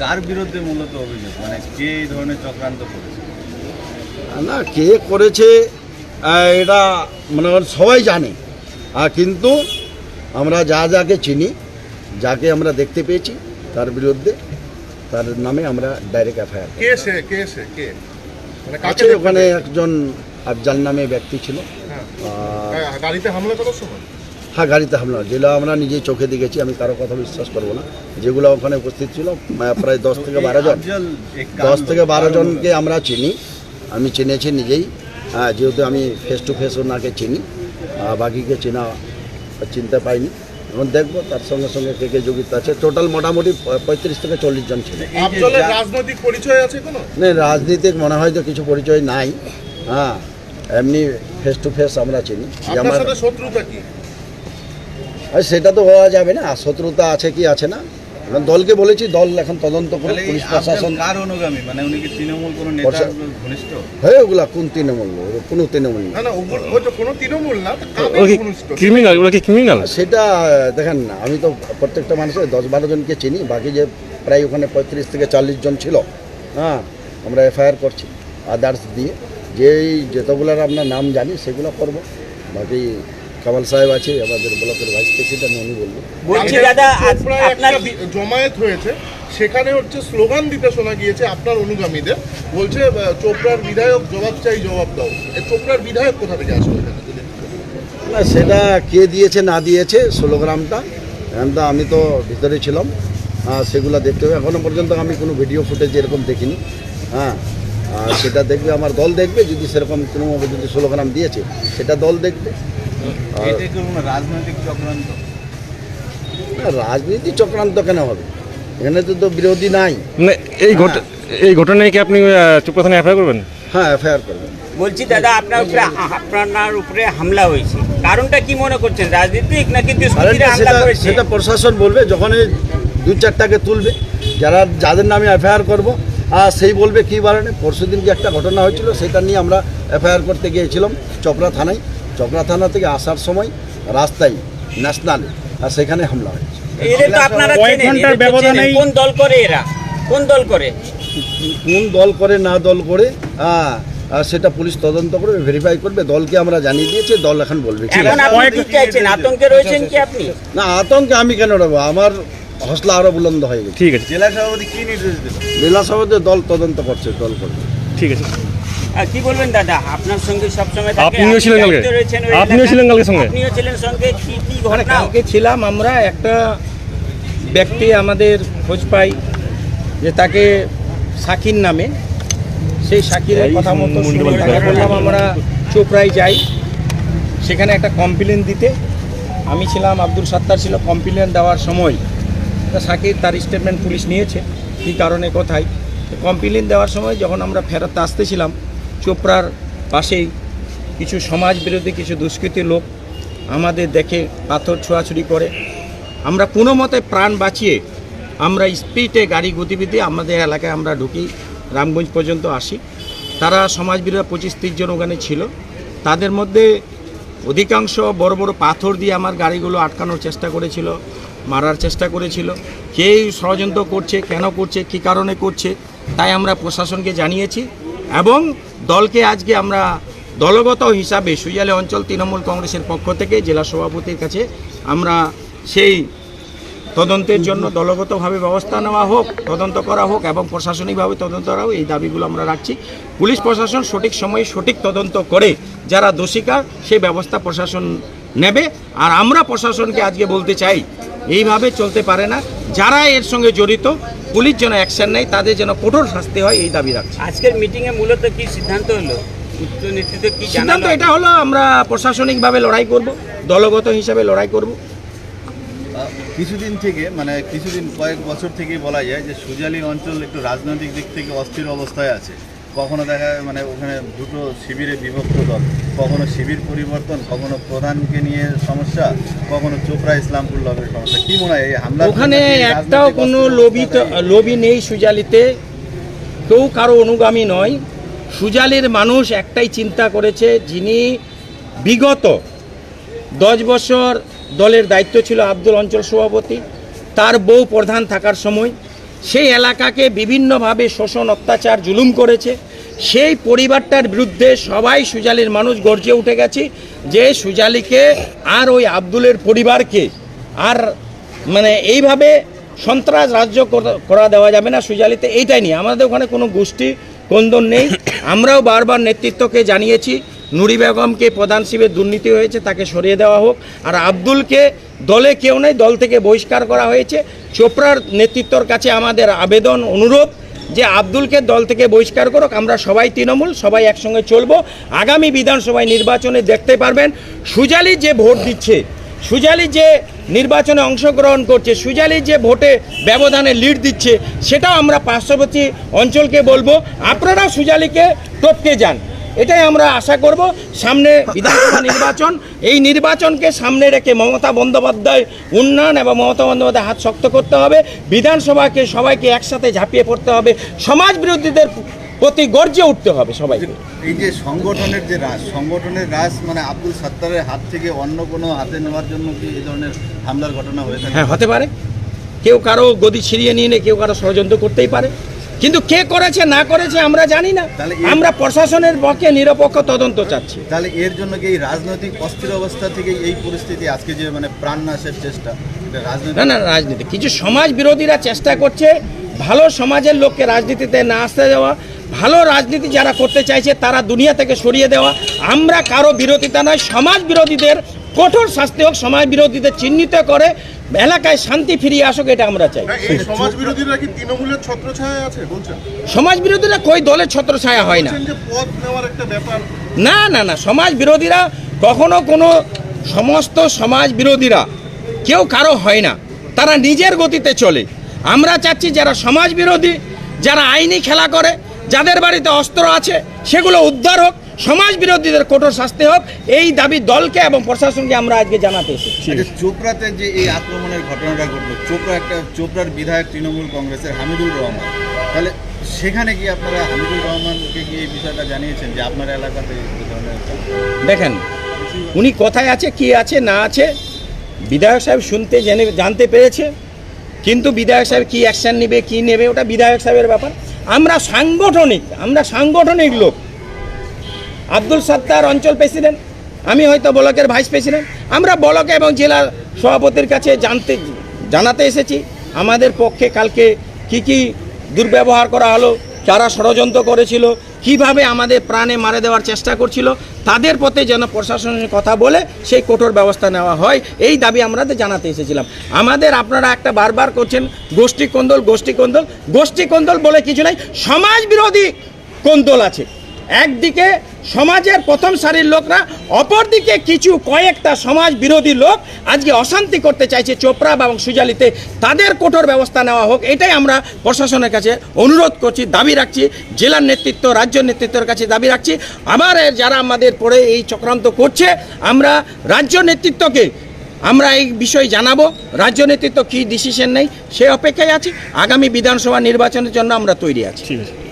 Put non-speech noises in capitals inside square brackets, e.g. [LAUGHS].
কার বিরুদ্ধে মূলত অভিযোগ? মানে কে এই ধরনের চক্রান্ত করেছে? না কে করেছে এটা মানে সবাই জানে। আর কিন্তু আমরা যা যাকে চিনি যাকে আমরা দেখতে পেয়েছি তার বিরুদ্ধে তার নামে আমরা ডাইরেক্ট এফআইআর মানে আছে ওখানে একজন আফজাল নামে ব্যক্তি ছিল। হ্যাঁ। আর হ্যাঁ, গাড়িতে হামলা করার সময়? হ্যাঁ গাড়িতে হামলা। যেগুলো আমরা নিজেই চোখে দেখেছি আমি কারও কথা বিশ্বাস করব না। যেগুলো ওখানে উপস্থিত ছিল প্রায় দশ থেকে বারো জন। দশ থেকে বারো জনকে আমরা চিনি। আমি চিনেছি নিজেই। হ্যাঁ, যেহেতু আমি ফেস টু ফেস ওনাকে চিনি বাকিকে চেনা চিনতে পাইনি। এখন দেখব তার সঙ্গে সঙ্গে কে কে যোগিত আছে। টোটাল মোটামুটি পঁয়ত্রিশ থেকে চল্লিশ জন ছিল রাজনৈতিক পরিচয় আছে কোনো? না রাজনীতিক মনে হয় তো কিছু পরিচয় নাই। হ্যাঁ এমনি ফেস টু ফেস আমরা চিনি। আমার শত্রুতা কি? সেটা তো হওয়া যাবে না শত্রুতা আছে কি আছে না? দলকে বলেছি দল এখন তদন্ত করে পুলিশ প্রশাসন কার অনুগামী? মানে উনি কি তৃণমূল কোনো নেতার ঘনিষ্ঠ? হয়ে ওগুলা কোন তৃণমূল? কোনো তৃণমূল না। না না ওগুলো- কোনো তৃণমূল না তা কাদের ওরা কি ঘনিষ্ঠ? ক্রিমিনাল ওরা কি ক্রিমিনাল সেটা দেখেন না আমি তো প্রত্যেকটা মানুষের দশ বারো জনকে চিনি বাকি যে প্রায় ওখানে পঁয়ত্রিশ থেকে চল্লিশ জন ছিল হ্যাঁ আমরা এফআইআর করছি। আদার্স দিয়ে যেই যতগুলোর আপনার নাম জানি সেগুলো করব। বাকি কামাল সাহেব আছে আমাদের ব্লকের ভাইস প্রেসিডেন্ট উনি বলব বলছি দাদা আপনার জমায়েত হয়েছে সেখানে হচ্ছে স্লোগান দিতে শোনা গিয়েছে আপনার অনুগামীদের বলছে চোপড়ার বিধায়ক জবাব চাই জবাব দাও। এই চোপড়ার বিধায়ক কোথা থেকে আসলো। না সেটা কে দিয়েছে না দিয়েছে ষোলোগ্রামটা এখন তো আমি তো ভিতরে ছিলাম। হ্যাঁ সেগুলো দেখতে হবে। এখনও পর্যন্ত আমি কোনো ভিডিও ফুটেজ এরকম দেখিনি। হ্যাঁ আর সেটা দেখবে আমার দল দেখবে যদি সেরকম কোনো যদি ষোলোগ্রাম দিয়েছে সেটা দল দেখবে। রাজনৈতিক চক্রান্ত? রাজনীতি চক্রান্ত কেন হবে? এখানে তো তো বিরোধী নাই। মানে এই এই ঘটনায় কি আপনি চুপ থানায় এফআইআর করবেন? হ্যাঁ এফআইআর করবেন বলছি দাদা আপনার উপরে আপনার উপরে হামলা হয়েছে। কারণটা কি মনে করছেন রাজনীতিক নাকি সেটা সেটা প্রশাসন বলবে যখন দু চারটাকে তুলবে। যারা যাদের নামে এফআইআর করব আর সেই বলবে কী কারণে পরশু দিন যে একটা ঘটনা হয়েছিল সেটা নিয়ে আমরা এফআইআর করতে গিয়েছিলাম চপড়া থানায়। চপড়া থানা থেকে আসার সময় রাস্তায় ন্যাশনাল আর সেখানে হামলা হয়েছে। কোন দল করে এরা? কোন দল করে? কোন দল করে না দল করে হ্যাঁ আর সেটা পুলিশ তদন্ত করবে ভেরিফাই করবে দলকে আমরা জানিয়ে দিয়েছি দল এখন বলবে। কি এখন আপনি কি চাইছেন আতঙ্কে রয়েছেন কি আপনি? না আতঙ্কে আমি কেন রবো? আমার হসলা আরও বুলন্দ হয়ে গেছে। ঠিক আছে। জেলা সভাপতি কি নির্দেশ দিল? জেলা সভাতে দল তদন্ত করছে দল করবে। ঠিক আছে। আর কি বলবেন দাদা? আপনার সঙ্গে সবসময় আপনিও আপনি ছিলেন কালকে? আপনিও ছিলেন কালকে সঙ্গে? আপনিও ছিলেন সঙ্গে কি কি মানে ঘটনা? কালকে ছিলাম আমরা একটা ব্যক্তি আমাদের খোঁজ পাই যে তাকে শাকির নামে। সেই শাকিরের কথা মতো বললাম আমরা চোপড়ায় যাই। সেখানে একটা কমপ্লেন দিতে। আমি ছিলাম আব্দুল সাত্তার ছিল কমপ্লেন দেওয়ার সময়। তা শাকির তার স্টেটমেন্ট পুলিশ নিয়েছে কী কারণে কোথায়। কমপ্লেন দেওয়ার সময় যখন আমরা ফেরত আসতেছিলাম চোপড়ার পাশেই কিছু সমাজ বিরোধী কিছু দুষ্কৃতী লোক আমাদের দেখে পাথর ছোঁয়াছুড়ি করে। আমরা কোনো মতে প্রাণ বাঁচিয়ে আমরা স্পিডে গাড়ি গতিবিধি আমাদের এলাকায় আমরা ঢুকি, রামগঞ্জ পর্যন্ত আসি। তারা সমাজ বিরোধী পঁচিশ, তিরিশ জন ওখানে ছিল। তাদের মধ্যে অধিকাংশ বড় বড় পাথর দিয়ে আমার গাড়িগুলো আটকানোর চেষ্টা করেছিল, মারার চেষ্টা করেছিল। কে ষড়যন্ত্র করছে, কেন করছে, কী কারণে করছে, তাই আমরা প্রশাসনকে জানিয়েছি এবং দলকে আজকে আমরা দলগত হিসাবে সুইয়ালে অঞ্চল তৃণমূল কংগ্রেসের পক্ষ থেকে জেলা সভাপতির কাছে আমরা সেই তদন্তের জন্য দলগতভাবে ব্যবস্থা নেওয়া হোক, তদন্ত করা হোক এবং প্রশাসনিকভাবে তদন্ত করা হোক, এই দাবিগুলো আমরা রাখছি। পুলিশ প্রশাসন সঠিক সময়ে সঠিক তদন্ত করে যারা দোষিকার, সেই ব্যবস্থা প্রশাসন নেবে। আর আমরা প্রশাসনকে আজকে বলতে চাই, এইভাবে চলতে পারে না। যারা এর সঙ্গে জড়িত পুলিশ যেন অ্যাকশন নেয় তাদের যেন কঠোর শাস্তি হয় এই দাবি রাখছে। আজকের মিটিংয়ে এ মূলত কি সিদ্ধান্ত হলো? উচ্চ নেতৃত্ব কি সিদ্ধান্ত এটা হলো আমরা প্রশাসনিকভাবে লড়াই করব দলগত হিসাবে লড়াই করব। কিছুদিন থেকে মানে কিছুদিন কয়েক বছর থেকেই বলা যায় যে সুজালি অঞ্চল একটু রাজনৈতিক দিক থেকে অস্থির অবস্থায় আছে। কখনো দেখা যায় মানে ওখানে দুটো শিবিরে বিভক্ত দল। কখনো শিবির পরিবর্তন কখনো প্রধানকে নিয়ে সমস্যা কখনো চোপড়া ইসলামপুর লবের সমস্যা। কি মনে হয় এই হামলা ওখানে একটাও কোনো তো- লোভী নেই সুজালিতে। কেউ কারও অনুগামী নয়। সুজালির মানুষ একটাই চিন্তা করেছে যিনি বিগত দশ বছর দলের দায়িত্ব ছিল আব্দুল অঞ্চল সভাপতি। তার বউ প্রধান থাকার সময় সেই এলাকাকে বিভিন্নভাবে শোষণ অত্যাচার জুলুম করেছে। সেই পরিবারটার বিরুদ্ধে সবাই সুজালির মানুষ গর্জে উঠে গেছি যে সুজালিকে আর ওই আব্দুলের পরিবারকে আর মানে এইভাবে সন্ত্রাস রাজ্য করা- দেওয়া যাবে না সুজালিতে। এইটাই নিয়ে। আমাদের ওখানে কোনো গোষ্ঠী কন্দন নেই। [COUGHS] আমরাও বারবার নেতৃত্বকে জানিয়েছি। নুরি বেগমকে প্রধান শিবের দুর্নীতি হয়েছে, তাকে সরিয়ে দেওয়া হোক। আর আব্দুলকে দলে কেউ নেই, দল থেকে বহিষ্কার করা হয়েছে। চোপড়ার নেতৃত্বর কাছে আমাদের আবেদন অনুরোধ যে আব্দুলকে দল থেকে বহিষ্কার করুক। আমরা সবাই তৃণমূল, সবাই একসঙ্গে চলবো। আগামী বিধানসভায় নির্বাচনে দেখতে পারবেন, সুজালি যে ভোট দিচ্ছে, সুজালি যে নির্বাচনে অংশগ্রহণ করছে, সুজালি যে ভোটে ব্যবধানে লিড দিচ্ছে, সেটাও আমরা পার্শ্ববর্তী অঞ্চলকে বলব। আপনারা সুজালিকে টপকে যান। এটাই আমরা আশা করব। সামনে [LAUGHS] বিধানসভা নির্বাচন এই নির্বাচনকে সামনে রেখে মমতা বন্দ্যোপাধ্যায় উন্নয়ন এবং মমতা বন্দ্যোপাধ্যায় হাত শক্ত করতে হবে। বিধানসভাকে সবাইকে একসাথে ঝাঁপিয়ে পড়তে হবে। সমাজ বিরোধীদের প্রতি গর্জে উঠতে হবে সবাইকে। এই যে সংগঠনের যে রাস সংগঠনের রাস মানে আব্দুল সত্তারের হাত থেকে অন্য কোনো হাতে নেওয়ার জন্য কি এই ধরনের হামলার ঘটনা হয়েছে হ্যাঁ হতে পারে। কেউ কারও গদি ছিড়িয়ে নিয়ে নিয়ে কেউ কারও ষড়যন্ত্র করতেই পারে। কিন্তু কে করেছে না করেছে আমরা জানি না। আমরা প্রশাসনের পক্ষে নিরপেক্ষ তদন্ত চাচ্ছি। তাহলে এর জন্য কি এই রাজনৈতিক অস্থির অবস্থা থেকে এই পরিস্থিতি আজকে যে মানে প্রাণ নাশের চেষ্টা না না রাজনীতি। কিছু সমাজ বিরোধীরা চেষ্টা করছে ভালো সমাজের লোককে রাজনীতিতে না আসতে দেওয়া ভালো রাজনীতি যারা করতে চাইছে তারা দুনিয়া থেকে সরিয়ে দেওয়া। আমরা কারও বিরোধিতা নয় সমাজ বিরোধীদের কঠোর শাস্তি হোক সমাজ বিরোধীদের চিহ্নিত করে এলাকায় শান্তি ফিরিয়ে আসুক এটা আমরা চাই। সমাজ বিরোধীরা কি তৃণমূলের ছত্রছায়া আছে? বলছেন। সমাজ বিরোধীরা কই দলের ছত্রছায়া হয় না? পদ নেওয়ার একটা ব্যাপার। না না না সমাজ বিরোধীরা কখনো কোনো সমস্ত সমাজ বিরোধীরা কেউ কারও হয় না। তারা নিজের গতিতে চলে। আমরা চাচ্ছি যারা সমাজ বিরোধী যারা আইনি খেলা করে যাদের বাড়িতে অস্ত্র আছে সেগুলো উদ্ধার হোক সমাজ বিরোধীদের কঠোর শাস্তি হোক এই দাবি দলকে এবং প্রশাসনকে আমরা আজকে জানাতে এসেছি। আচ্ছা চোপড়াতে যে এই আক্রমণের ঘটনাটা ঘটলো চোপড়া একটা চোপড়ার বিধায়ক তৃণমূল কংগ্রেসের হামিদুর রহমান। তাহলে সেখানে কি আপনারা হামিদুর রহমানকে কি এই বিষয়টা জানিয়েছেন যে আপনার এলাকাতে দেখেন উনি কোথায় আছে কি আছে না আছে বিধায়ক সাহেব শুনতে জেনে জানতে পেরেছে কিন্তু বিধায়ক সাহেব কি অ্যাকশন নেবে কি নেবে ওটা বিধায়ক সাহেবের ব্যাপার। আমরা সাংগঠনিক আমরা সাংগঠনিক লোক। আব্দুল সত্তার অঞ্চল প্রেসিডেন্ট, আমি হয়তো ব্লকের ভাইস প্রেসিডেন্ট। আমরা ব্লক এবং জেলা সভাপতির কাছে জানতে, জানাতে এসেছি, আমাদের পক্ষে কালকে কি কি দুর্ব্যবহার করা হলো যারা ষড়যন্ত্র করেছিল, কীভাবে আমাদের প্রাণে মারে দেওয়ার চেষ্টা করছিল, তাদের পথে যেন প্রশাসনের কথা বলে সেই কঠোর ব্যবস্থা নেওয়া হয়, এই দাবি আমরা জানাতে এসেছিলাম। আমাদের আপনারা একটা বারবার করছেন, গোষ্ঠী কোন্দল গোষ্ঠী কোন্দল গোষ্ঠী কোন্দল বলে কিছু নাই, সমাজ বিরোধী কোন্দল আছে। একদিকে সমাজের প্রথম সারির লোকরা, অপরদিকে কিছু কয়েকটা সমাজ বিরোধী লোক আজকে অশান্তি করতে চাইছে চোপড়া এবং সুজালিতে। তাদের কঠোর ব্যবস্থা নেওয়া হোক, এটাই আমরা প্রশাসনের কাছে অনুরোধ করছি, দাবি রাখছি, জেলার নেতৃত্ব, রাজ্য নেতৃত্বের কাছে দাবি রাখছি। আবার যারা আমাদের পরে এই চক্রান্ত করছে, আমরা রাজ্য নেতৃত্বকে, আমরা এই বিষয়ে জানাব, রাজ্য নেতৃত্ব কী ডিসিশন নেই সে অপেক্ষায় আছি। আগামী বিধানসভা নির্বাচনের জন্য আমরা তৈরি আছি। ঠিক আছে।